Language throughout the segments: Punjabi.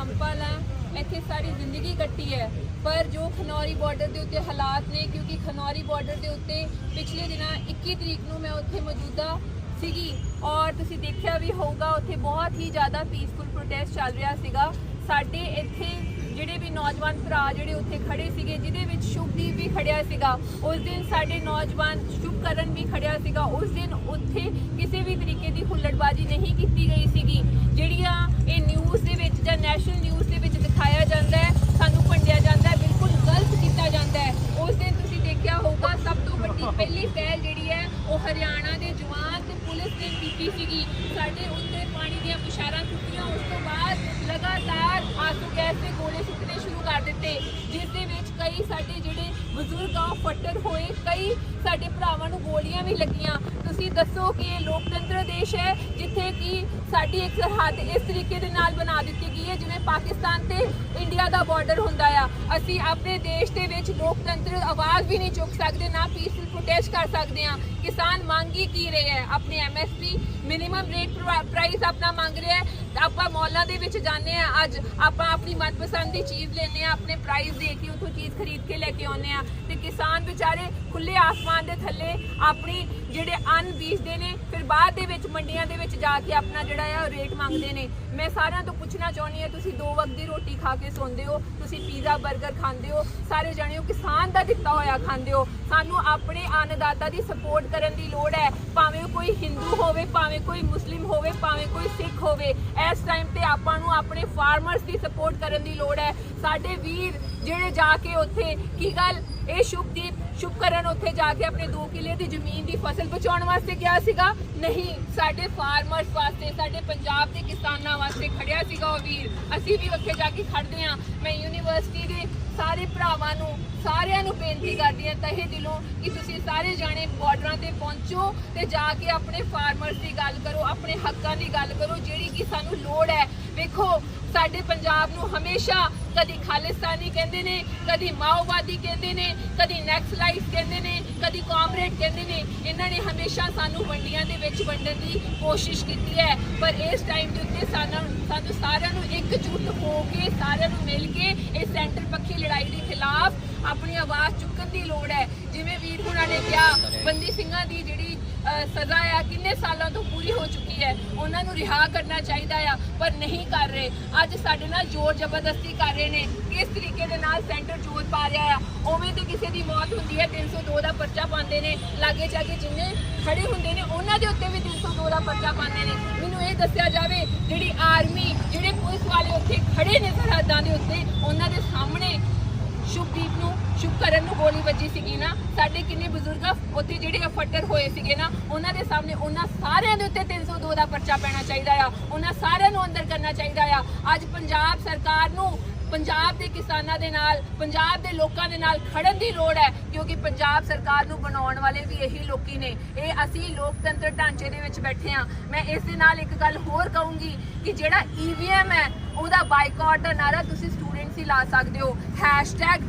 ਜੰਪਲ ਆ ਇੱਥੇ ਸਾਰੀ ਜ਼ਿੰਦਗੀ ਕੱਟੀ ਹੈ। ਪਰ ਜੋ ਖਨੌਰੀ ਬਾਰਡਰ ਦੇ ਉੱਤੇ ਹਾਲਾਤ ਨੇ, ਕਿਉਂਕਿ ਖਨੌਰੀ ਬਾਰਡਰ ਦੇ ਉੱਤੇ ਪਿਛਲੇ ਦਿਨਾਂ 21 ਤਰੀਕ ਨੂੰ ਮੈਂ ਉੱਥੇ ਮੌਜੂਦਾ ਸੀਗੀ। ਔਰ ਤੁਸੀਂ ਦੇਖਿਆ ਵੀ ਹੋਊਗਾ, ਉੱਥੇ ਬਹੁਤ ਹੀ ਜ਼ਿਆਦਾ ਪੀਸਫੁਲ ਪ੍ਰੋਟੈਸਟ ਚੱਲ ਰਿਹਾ ਸੀਗਾ। ਸਾਡੇ ਇੱਥੇ ਜਿਹੜੇ ਵੀ ਨੌਜਵਾਨ ਭਰਾ ਜਿਹੜੇ ਉੱਥੇ ਖੜੇ ਸੀਗੇ, ਜਿਹਦੇ ਵਿੱਚ ਸ਼ੁਭਦੀਪ ਵੀ ਖੜਿਆ ਸੀਗਾ, ਉਸ ਦਿਨ ਸਾਡੇ ਨੌਜਵਾਨ ਸ਼ੁਭਕਰਨ ਵੀ ਖੜਿਆ ਸੀਗਾ। ਉਸ ਦਿਨ ਉੱਥੇ ਕਿਸੇ ਵੀ ਤਰੀਕੇ ਦੀ ਹੁੱਲੜਬਾਜ਼ੀ ਨਹੀਂ ਕੀਤੀ ਗਈ ਸੀਗੀ ਜਿਹੜੀਆਂ ਇਹ ਨਿਊਜ਼ ਦੇ ਵਿੱਚ ਜਾਂ ਨੈਸ਼ਨਲ ਨਿਊਜ਼ ਦੇ ਵਿੱਚ ਦਿਖਾਇਆ ਜਾਂਦਾ ਹੈ ਸਾਨੂੰ ਭੰਡਿਆ ਜਾਂਦਾ ਹੈ ਬਿਲਕੁਲ ਗਲਤ ਕੀਤਾ ਜਾਂਦਾ ਹੈ ਉਸ ਦਿਨ ਤੁਸੀਂ ਦੇਖਿਆ ਹੋਊਗਾ ਸਭ ਤੋਂ ਵੱਡੀ ਪਹਿਲੀ ਪਹਿਲ ਜਿਹੜੀ ਹੈ, ਉਹ ਹਰਿਆਣਾ ਦੇ ਜਵਾਨ ਤੇ ਪੁਲਿਸ ਨੇ ਕੀਤੀ ਸੀਗੀ। ਸਾਡੇ ਉੱਤੇ ਪਾਣੀ ਦੀਆਂ ਬੁਸ਼ਾਰਾਂ ਸੁੱਟੀਆਂ ਉਸ ਤੋਂ ਬਾਅਦ ਲਗਾਤਾਰ ਆਸੂ ਗੈਸ ਦੇ ਗੋਲੇ ਸੁੱਟਣੇ ਸ਼ੁਰੂ ਕਰ ਦਿੱਤੇ, ਜਿਸ ਦੇ ਵਿੱਚ ਕਈ ਸਾਡੇ ਬਜ਼ੁਰਗ ਆ ਫੱਟੜ ਹੋਏ, ਕਈ ਸਾਡੇ ਭਰਾਵਾਂ ਨੂੰ ਗੋਲੀਆਂ ਵੀ ਲੱਗੀਆਂ। ਤੁਸੀਂ ਦੱਸੋ ਕਿ ਇਹ ਲੋਕਤੰਤਰ ਦੇਸ਼ ਹੈ, ਜਿੱਥੇ ਕਿ ਸਾਡੀ ਇੱਕ ਸਰਹੱਦ ਇਸ ਤਰੀਕੇ ਦੇ ਨਾਲ ਬਣਾ ਦਿੱਤੀ ਗਈ ਹੈ, ਜਿਵੇਂ ਪਾਕਿਸਤਾਨ ਤੇ ਇੰਡੀਆ ਦਾ ਬਾਰਡਰ ਹੁੰਦਾ ਆ। ਅਸੀਂ ਆਪਣੇ ਦੇਸ਼ ਦੇ ਵਿੱਚ ਲੋਕਤੰਤਰ ਆਵਾਜ਼ ਵੀ ਨਹੀਂ ਚੁੱਕ ਸਕਦੇ, ਨਾ ਪੀਸਫੁਲ ਪ੍ਰੋਟੈਸਟ ਕਰ ਸਕਦੇ ਆ ਕਿਸਾਨ, ਮੰਗ ਹੀ ਕੀ ਰਹੇ ਹੈ? ਆਪਣੇ ਐਮਐਸਪੀ ਮਿਨੀਮਮ ਰੇਟ ਪ੍ਰਾਈਸ ਆਪਣਾ ਮੰਗ ਰਿਹਾ ਹੈ। ਆਪਾਂ ਮੌਲਾਂ ਦੇ ਵਿੱਚ ਜਾਂਦੇ ਆ ਅੱਜ ਆਪਾਂ ਆਪਣੀ ਮਨਪਸੰਦ ਦੀ ਚੀਜ਼ ਲੈਨੇ ਆ ਆਪਣੇ ਪ੍ਰਾਈਸ ਦੇ ਕੇ ਉਥੋਂ ਚੀਜ਼ ਖਰੀਦ ਕੇ ਲੈ ਕੇ ਆਉਂਦੇ ਆ ਤੇ ਕਿਸਾਨ ਵਿਚਾਰੇ ਖੁੱਲੇ ਆਸਮਾਨ ਦੇ ਥੱਲੇ ਆਪਣੀ ਜਿਹੜੇ ਅੰਨ ਬੀਜਦੇ ਨੇ, ਫਿਰ ਬਾਅਦ ਦੇ ਵਿੱਚ ਮੰਡੀਆਂ ਦੇ ਵਿੱਚ ਜਾ ਕੇ ਆਪਣਾ ਜਿਹੜਾ ਆ ਰੇਟ ਮੰਗਦੇ ਨੇ। ਮੈਂ ਸਾਰਿਆਂ ਤੋਂ ਪੁੱਛਣਾ ਚਾਹੁੰਦੀ ਹਾਂ, ਤੁਸੀਂ ਦੋ ਵਕਤ ਦੀ ਰੋਟੀ ਖਾ ਕੇ ਸੌਂਦੇ ਹੋ। ਤੁਸੀਂ ਪੀਜ਼ਾ 버ਗਰ ਖਾਂਦੇ ਹੋ। ਸਾਰੇ ਜਾਣੇ ਹੋ ਕਿਸਾਨ ਦਾ ਦਿੱਤਾ ਹੋਇਆ ਖਾਂਦੇ ਹੋ। ਸਾਨੂੰ ਆਪਣੇ ਅੰਨਦਾਤਾ ਦੀ ਸਪੋਰਟ ਕਰਨ ਦੀ ਲੋੜ ਹੈ। ਭਾਵੇਂ ਉਹ ਕੋਈ ਹਿੰਦੂ ਹੋਵੇ, ਭਾਵੇਂ ਭਾਵੇਂ ਕੋਈ ਮੁਸਲਿਮ ਹੋਵੇ, ਭਾਵੇਂ ਕੋਈ ਸਿੱਖ ਹੋਵੇ, ਇਸ ਟਾਈਮ ਤੇ ਆਪਾਂ ਨੂੰ ਆਪਣੇ ਫਾਰਮਰਸ ਦੀ ਸਪੋਰਟ ਕਰਨ ਦੀ ਲੋੜ ਹੈ। ਸਾਡੇ ਵੀਰ ਜਿਹੜੇ ਜਾ ਕੇ ਉੱਥੇ ਕੀ ਗੱਲ ਇਹ ਸ਼ੁਭਦੀਪ ਸ਼ੁਭਕਰਨ ਉੱਥੇ ਜਾ ਕੇ ਆਪਣੇ 2 ਕਿੱਲੇ ਦੀ ਜ਼ਮੀਨ ਦੀ ਫਸਲ ਬਚਾਉਣ ਵਾਸਤੇ ਗਿਆ ਸੀਗਾ। ਨਹੀਂ, ਸਾਡੇ ਫਾਰਮਰਸ ਵਾਸਤੇ, ਸਾਡੇ ਪੰਜਾਬ ਦੇ ਕਿਸਾਨਾਂ ਵਾਸਤੇ ਖੜਿਆ ਸੀਗਾ ਉਹ ਵੀਰ। ਅਸੀਂ ਵੀ ਉੱਥੇ ਜਾ ਕੇ ਖੜਦੇ ਹਾਂ। ਮੈਂ ਯੂਨੀਵਰਸਿਟੀ ਦੇ ਸਾਰੇ ਭਰਾਵਾਂ ਨੂੰ, ਸਾਰਿਆਂ ਨੂੰ ਬੇਨਤੀ ਕਰਦੀ ਹਾਂ, ਤਹਿ ਦਿਲੋਂ ਕਿ ਤੁਸੀਂ ਸਾਰੇ ਜਾਣੇ ਬਾਰਡਰਾਂ ਤੇ ਪਹੁੰਚੋ ਤੇ ਜਾ ਕੇ ਆਪਣੇ ਫਾਰਮਰਸ ਦੀ ਗੱਲ ਕਰੋ, ਆਪਣੇ ਹੱਕਾਂ ਦੀ ਗੱਲ ਕਰੋ, ਜਿਹੜੀ ਕਿ ਸਾਨੂੰ ਲੋੜ ਹੈ। ਵੇਖੋ, ਸਾਡੇ ਪੰਜਾਬ ਨੂੰ ਹਮੇਸ਼ਾ ਕਦੀ ਖਾਲਿਸਤਾਨੀ ਕਹਿੰਦੇ ਨੇ, ਕਦੀ ਮਾਓਵਾਦੀ ਕਹਿੰਦੇ ਨੇ, ਕਦੀ ਨੈਕਸਲਾਈਟ ਕਹਿੰਦੇ ਨੇ, ਕਦੀ ਕਾਮਰੇਡ ਕਹਿੰਦੇ ਨੇ, ਇਹਨਾਂ ਨੇ ਹਮੇਸ਼ਾ ਸਾਨੂੰ ਮੰਡੀਆਂ ਦੇ ਵਿੱਚ ਵੰਡਣ ਦੀ ਕੋਸ਼ਿਸ਼ ਕੀਤੀ ਹੈ। ਪਰ ਇਸ ਟਾਈਮ ਦੇ ਉੱਤੇ ਸਾਨੂੰ ਸਾਨੂੰ ਸਾਰਿਆਂ ਨੂੰ ਇਕਜੁੱਟ ਹੋ ਕੇ, ਸਾਰਿਆਂ ਨੂੰ ਮਿਲ ਕੇ ਇਸ ਸੈਂਟਰ ਪੱਖੀ ਲੜਾਈ ਦੇ ਖਿਲਾਫ ਆਪਣੀ ਆਵਾਜ਼ ਚੁੱਕਣ ਦੀ ਲੋੜ ਹੈ। ਜਿਵੇਂ ਵੀਰ ਹੁਣਾਂ ਨੇ ਕਿਹਾ, ਬੰਦੀ ਸਿੰਘਾਂ ਦੀ ਜਿਹੜੀ ਸਜ਼ਾ ਆ, ਕਿੰਨੇ ਸਾਲਾਂ ਤੋਂ ਪੂਰੀ ਹੋ ਚੁੱਕੀ ਹੈ। ਉਹਨਾਂ ਨੂੰ ਰਿਹਾ ਕਰਨਾ ਚਾਹੀਦਾ ਆ, ਪਰ ਨਹੀਂ ਕਰ ਰਹੇ। ਅੱਜ ਸਾਡੇ ਨਾਲ ਜ਼ੋਰ ਜ਼ਬਰਦਸਤੀ ਕਰ ਰਹੇ ਨੇ। ਕਿਸ ਤਰੀਕੇ ਦੇ ਨਾਲ ਸੈਂਟਰ ਜ਼ੋਰ ਪਾ ਰਿਹਾ ਆ, ਉਵੇਂ ਤੇ ਕਿਸੇ ਦੀ ਮੌਤ ਹੁੰਦੀ ਹੈ 302 ਦਾ ਪਰਚਾ ਪਾਉਂਦੇ ਨੇ। ਲਾਗੇ ਜਾ ਕੇ ਜਿੰਨੇ ਖੜੇ ਹੁੰਦੇ ਨੇ, ਉਹਨਾਂ ਦੇ ਉੱਤੇ ਵੀ 302 ਦਾ ਪਰਚਾ ਪਾਉਂਦੇ ਨੇ। ਮੈਨੂੰ ਇਹ ਦੱਸਿਆ ਜਾਵੇ, ਜਿਹੜੀ ਆਰਮੀ, ਜਿਹੜੇ ਪੁਲਿਸ ਵਾਲੇ ਉੱਥੇ ਖੜੇ ਨੇ ਸਰਹੱਦਾਂ ਦੇ ਉੱਤੇ, ਉਹਨਾਂ ਦੇ ਸਾਹਮਣੇ ਸ਼ੁਭਦੀਪ ਨੂੰ ਸ਼ੁਭਕਰਨ ਨੂੰ ਗੋਲੀ ਵੱਜੀ ਸੀਗੀ ਨਾ, ਸਾਡੇ ਕਿੰਨੇ ਬਜ਼ੁਰਗ ਉੱਥੇ ਜਿਹੜੇ ਫੱਟਰ ਹੋਏ ਸੀਗੇ ਨਾ, ਉਹਨਾਂ ਦੇ ਸਾਹਮਣੇ ਉਹਨਾਂ ਸਾਰਿਆਂ ਦੇ ਉੱਤੇ 302 ਦਾ ਪਰਚਾ ਪੈਣਾ ਚਾਹੀਦਾ ਆ। ਉਹਨਾਂ ਸਾਰਿਆਂ ਨੂੰ ਅੰਦਰ ਕਰਨਾ ਚਾਹੀਦਾ ਆ। ਅੱਜ ਪੰਜਾਬ ਸਰਕਾਰ ਨੂੰ ਪੰਜਾਬ ਦੇ ਕਿਸਾਨਾਂ ਦੇ ਨਾਲ, ਪੰਜਾਬ ਦੇ ਲੋਕਾਂ ਦੇ ਨਾਲ ਖੜਨ ਦੀ ਲੋੜ ਹੈ, ਕਿਉਂਕਿ ਪੰਜਾਬ ਸਰਕਾਰ ਨੂੰ ਬਣਾਉਣ ਵਾਲੇ ਵੀ ਇਹੀ ਲੋਕੀ ਨੇ। ਇਹ ਅਸੀਂ ਲੋਕਤੰਤਰ ਢਾਂਚੇ ਦੇ ਵਿੱਚ ਬੈਠੇ ਆ ਮੈਂ ਇਸ ਦੇ ਨਾਲ ਇੱਕ ਗੱਲ ਹੋਰ ਕਹੂੰਗੀ ਕਿ ਜਿਹੜਾ ਈਵੀਐਮ ਹੈ, ਉਹਦਾ ਬਾਈਕਾਟ ਦਾ ਨਾਰਾ ਤੁਸੀਂ ਤੁਸੀਂ ਲਾ ਸਕਦੇ ਹੋ।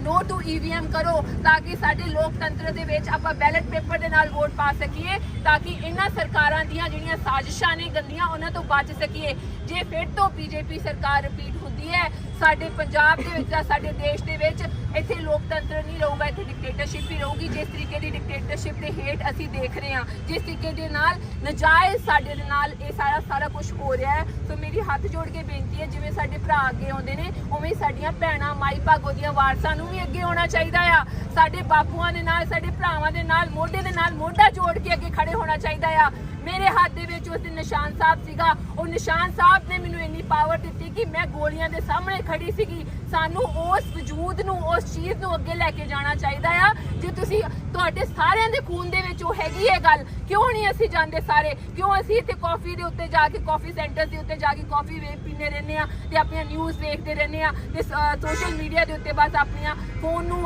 #no to EVM ਕਰੋ ਤਾਂ ਕਿ ਸਾਡੇ ਲੋਕਤੰਤਰ ਦੇ ਵਿੱਚ ਆਪਾਂ ਬੈਲਟ ਪੇਪਰ ਦੇ ਨਾਲ ਵੋਟ ਪਾ ਸਕੀਏ, ਤਾਂ ਕਿ ਇਹਨਾਂ ਸਰਕਾਰਾਂ ਦੀਆਂ ਜਿਹੜੀਆਂ ਸਾਜ਼ਿਸ਼ਾਂ ਨੇ, ਗੰਦੀਆਂ, ਉਹਨਾਂ ਤੋਂ ਬਚ ਸਕੀਏ। ਜੇ ਫਿਰ ਤੋਂ ਬੀਜੇਪੀ ਸਰਕਾਰ ਰਿਪੀਟ ਹੁੰਦੀ ਹੈ ਸਾਡੇ ਪੰਜਾਬ ਦੇ ਵਿੱਚ ਜਾਂ ਸਾਡੇ ਦੇਸ਼ ਦੇ ਵਿੱਚ ਇੱਥੇ ਲੋਕਤੰਤਰ ਨਹੀਂ ਰਹੂਗਾ, ਇੱਥੇ ਡਿਕਟੇਟਰਸ਼ਿਪ ਹੀ ਰਹੂਗੀ। ਜਿਸ ਤਰੀਕੇ ਦੀ ਡਿਕਟੇਟਰਸ਼ਿਪ ਦੇ ਹੇਠ ਅਸੀਂ ਦੇਖ ਰਹੇ ਹਾਂ, ਜਿਸ ਤਰੀਕੇ ਦੇ ਨਾਲ ਨਜਾਇਜ਼ ਸਾਡੇ ਦੇ ਨਾਲ ਇਹ ਸਾਰਾ ਸਾਰਾ ਕੁਝ ਹੋ ਰਿਹਾ ਹੈ। ਸੋ ਮੇਰੀ ਹੱਥ ਜੋੜ ਕੇ ਬੇਨਤੀ ਹੈ, ਜਿਵੇਂ ਸਾਡੇ ਭਰਾ ਅੱਗੇ ਆਉਂਦੇ ਨੇ, ਉਵੇਂ ਸਾਡੀਆਂ ਭੈਣਾਂ, ਮਾਈ ਭਾਗੋ ਦੀਆਂ ਵਾਰਸਾਂ ਨੂੰ ਵੀ ਅੱਗੇ ਆਉਣਾ ਚਾਹੀਦਾ ਆ। ਸਾਡੇ ਬਾਪੂਆਂ ਦੇ ਨਾਲ, ਸਾਡੇ ਭਰਾਵਾਂ ਦੇ ਨਾਲ, ਮੋਢੇ ਦੇ ਨਾਲ ਮੋਢਾ ਜੋੜ ਕੇ ਅੱਗੇ ਖੜੇ ਹੋਣਾ ਚਾਹੀਦਾ ਆ। ਮੇਰੇ ਹੱਥ ਦੇ ਵਿੱਚ ਉਸ ਦਿਨ ਨਿਸ਼ਾਨ ਸਾਹਿਬ ਸੀਗਾ। ਉਹ ਨਿਸ਼ਾਨ ਸਾਹਿਬ ਨੇ ਮੈਨੂੰ ਇੰਨੀ ਪਾਵਰ ਦਿੱਤੀ ਕਿ ਮੈਂ ਗੋਲੀਆਂ ਦੇ ਸਾਹਮਣੇ ਖੜੀ ਸੀਗੀ। ਸਾਨੂੰ ਉਸ ਵਜੂਦ ਨੂੰ, ਉਸ ਚੀਜ਼ ਨੂੰ ਅੱਗੇ ਲੈ ਕੇ ਜਾਣਾ ਚਾਹੀਦਾ ਆ। ਜੇ ਤੁਸੀਂ ਤੁਹਾਡੇ ਸਾਰਿਆਂ ਦੇ ਖੂਨ ਦੇ ਵਿੱਚ ਉਹ ਹੈਗੀ ਹੈ ਗੱਲ, ਕਿਉਂ ਨਹੀਂ ਅਸੀਂ ਜਾਂਦੇ ਸਾਰੇ? ਕਿਉਂ ਅਸੀਂ ਇੱਥੇ ਕਾਫੀ ਦੇ ਉੱਤੇ ਜਾ ਕੇ ਕਾਫੀ ਸੈਂਟਰ ਦੇ ਉੱਤੇ ਜਾ ਕੇ ਕਾਫੀ ਵੇ ਪੀਂਦੇ ਰਹਿੰਦੇ ਆ ਤੇ ਆਪਣੀਆਂ ਨਿਊਜ਼ ਵੇਖਦੇ ਰਹਿੰਦੇ ਆ ਤੇ ਸੋਸ਼ਲ ਮੀਡੀਆ ਦੇ ਉੱਤੇ ਬਸ ਆਪਣੀਆਂ ਫੋਨ ਨੂੰ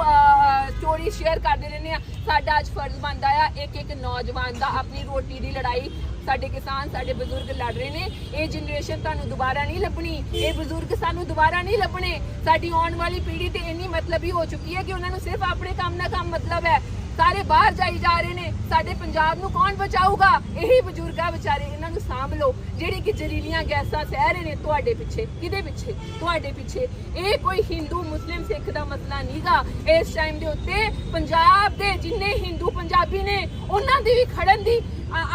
ਸਟੋਰੀ ਸ਼ੇਅਰ ਕਰਦੇ ਰਹਿੰਦੇ ਆ। ਸਾਡਾ ਅੱਜ ਫਰਜ਼ ਬਣਦਾ ਆ ਇੱਕ ਇੱਕ ਨੌਜਵਾਨ ਦਾ ਆਪਣੀ ਰੋਟੀ ਦੀ ਲੜਾਈ ਸਾਡੇ ਕਿਸਾਨ, ਸਾਡੇ ਬਜ਼ੁਰਗ ਲੜ ਰਹੇ ਨੇ। ਇਹ ਜਨਰੇਸ਼ਨ ਤੁਹਾਨੂੰ ਦੁਬਾਰਾ ਨਹੀਂ ਲੱਭਣੀ। ਇਹ ਬਜ਼ੁਰਗ ਸਾਨੂੰ ਦੁਬਾਰਾ ਨਹੀਂ ਲੱਭਣੇ। ਸਾਡੀ ਆਉਣ ਵਾਲੀ ਪੀੜ੍ਹੀ ਤੇ ਇੰਨੀ ਮਤਲਬੀ ਹੋ ਚੁੱਕੀ ਹੈ ਕਿ ਉਹਨਾਂ ਨੂੰ ਸਿਰਫ ਆਪਣੇ ਕੰਮ ਨਾਲ ਕੰਮ ਮਤਲਬ ਹੈ। ਸਾਰੇ ਬਾਹਰ ਜਾਈ ਜਾ ਰਹੇ ਨੇ। ਸਾਡੇ ਪੰਜਾਬ ਨੂੰ ਕੌਣ ਬਚਾਊਗਾ? ਇਹੀ ਬਜ਼ੁਰਗਾ ਵਿਚਾਰੇ ਇਹਨਾਂ ਨੂੰ ਸਾਂਭ ਲਓ। ਜਿਹੜੇ ਕਿ ਜ਼ਹਿਰੀਲੀਆਂ ਗੈਸਾਂ ਸਹਿ ਰਹੇ ਨੇ ਤੁਹਾਡੇ ਪਿੱਛੇ। ਕਿਹਦੇ ਪਿੱਛੇ? ਤੁਹਾਡੇ ਪਿੱਛੇ। ਇਹ ਕੋਈ ਹਿੰਦੂ, ਮੁਸਲਿਮ, ਸਿੱਖ ਦਾ ਮਸਲਾ ਨਹੀਂਗਾ। ਇਸ ਟਾਈਮ ਦੇ ਉੱਤੇ ਪੰਜਾਬ ਦੇ ਜਿੰਨੇ ਹਿੰਦੂ ਪੰਜਾਬੀ ਨੇ, ਉਹਨਾਂ ਦੀ ਵੀ ਖੜਨ ਦੀ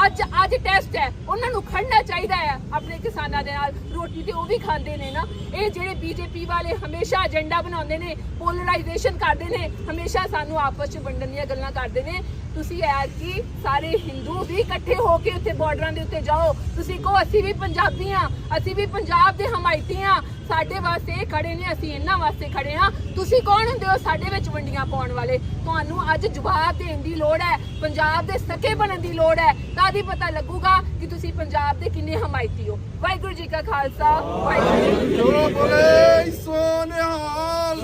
ਅੱਜ ਅੱਜ ਟੈਸਟ ਹੈ। ਉਹਨਾਂ ਨੂੰ ਖੜਨਾ ਚਾਹੀਦਾ ਹੈ ਆਪਣੇ ਕਿਸਾਨਾਂ ਦੇ ਨਾਲ। ਰੋਟੀ ਤੇ ਉਹ ਵੀ ਖਾਂਦੇ ਨੇ ਨਾ। ਇਹ ਜਿਹੜੇ ਬੀਜੇਪੀ ਵਾਲੇ ਹਮੇਸ਼ਾ ਏਜੰਡਾ ਬਣਾਉਂਦੇ ਨੇ ਪੋਲਰਾਈਜੇਸ਼ਨ ਕਰਦੇ ਨੇ, ਹਮੇਸ਼ਾ ਸਾਨੂੰ ਆਪਸ ਚ ਵੰਡਣ ਦੀਆਂ ਗੱਲਾਂ ਕਰਦੇ ਨੇ। ਤੁਸੀਂ ਐ ਕਿ ਸਾਰੇ ਹਿੰਦੂ ਵੀ ਇਕੱਠੇ ਹੋ ਕੇ ਉੱਥੇ ਬਾਰਡਰਾਂ ਦੇ ਉੱਤੇ ਜਾਓ। ਤੁਸੀਂ ਕਹੋ, ਅਸੀਂ ਵੀ ਪੰਜਾਬੀ ਆ ਅਸੀਂ ਵੀ ਪੰਜਾਬ ਦੇ ਹਮਾਇਤੀ ਆ ਸਾਡੇ ਵਾਸਤੇ ਇਹ ਖੜੇ ਨੇ, ਅਸੀਂ ਇਹਨਾਂ ਵਾਸਤੇ ਖੜੇ ਹਾਂ। ਤੁਸੀਂ ਕੌਣ ਹੁੰਦੇ ਹੋ ਸਾਡੇ ਵਿੱਚ ਵੰਡੀਆਂ ਪਾਉਣ ਵਾਲੇ? ਤੁਹਾਨੂੰ ਅੱਜ ਜਵਾਬ ਦੇਣ ਦੀ ਲੋੜ ਹੈ, ਪੰਜਾਬ ਦੇ ਸਕੇ ਬਣਨ ਦੀ ਲੋੜ ਹੈ। ਤਾਂ ਹੀ ਪਤਾ ਲੱਗੂਗਾ ਕਿ ਤੁਸੀਂ ਪੰਜਾਬ ਦੇ ਕਿੰਨੇ ਹਮਾਇਤੀ ਹੋ। ਵਾਹਿਗੁਰੂ ਜੀ ਕਾ ਖਾਲਸਾ, ਵਾਹਿਗੁਰੂ ਜੀ ਕੀ ਫਤਿਹ। ਬੋਲੇ ਸੋਨਿਹਾਲ